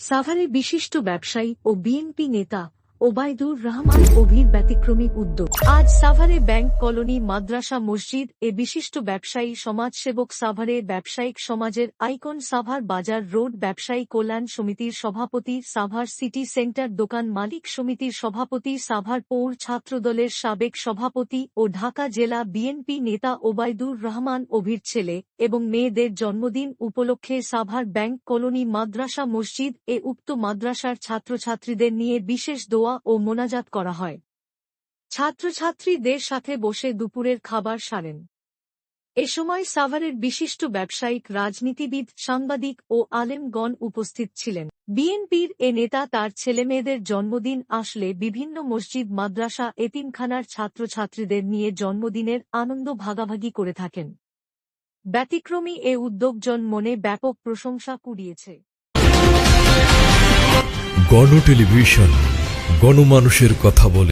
সাভারে বিশিষ্ট ব্যবসায়ী ও বিএনপি নেতা ওবায়দুর রহমান অভির ব্যতিক্রমী উদ্যোগ। আজ সাভারে ব্যাংক কলোনি, মাদ্রাসা, মসজিদ, এ বিশিষ্ট ব্যবসায়ী সমাজসেবক সাভারে ব্যবসায়িক সমাজের আইকন সাভার বাজার রোড ব্যবসায়ী কল্যাণ সমিতির সভাপতি সাভার সিটি সেন্টার দোকান মালিক সমিতির সভাপতি সাভার পৌর ছাত্রদলের সাবেক সভাপতি ও ঢাকা জেলা বিএনপি নেতা ওবায়দুর রহমান অভির ছেলে এবং মেয়েদের জন্মদিন উপলক্ষে সাভার ব্যাংক কলোনি, মাদ্রাসা, মসজিদ, এ উক্ত মাদ্রাসার ছাত্রছাত্রীদের নিয়ে বিশেষ দোয়া ও মোনাজাত করা হয়। ছাত্রছাত্রীদের সাথে বসে দুপুরের খাবার সারেন। এ সময় সাভারের বিশিষ্ট ব্যবসায়িক, রাজনীতিবিদ, সাংবাদিক ও আলেমগণ উপস্থিত ছিলেন। বিএনপির এ নেতা তার ছেলেমেয়েদের জন্মদিন আসলে বিভিন্ন মসজিদ, মাদ্রাসা, এতিমখানার ছাত্রছাত্রীদের নিয়ে জন্মদিনের আনন্দ ভাগাভাগি করে থাকেন। ব্যতিক্রমী এ উদ্যোগজন মনে ব্যাপক প্রশংসা কুড়িয়েছে। গণ টেলিভিশন গণমানুষের কথা বলে।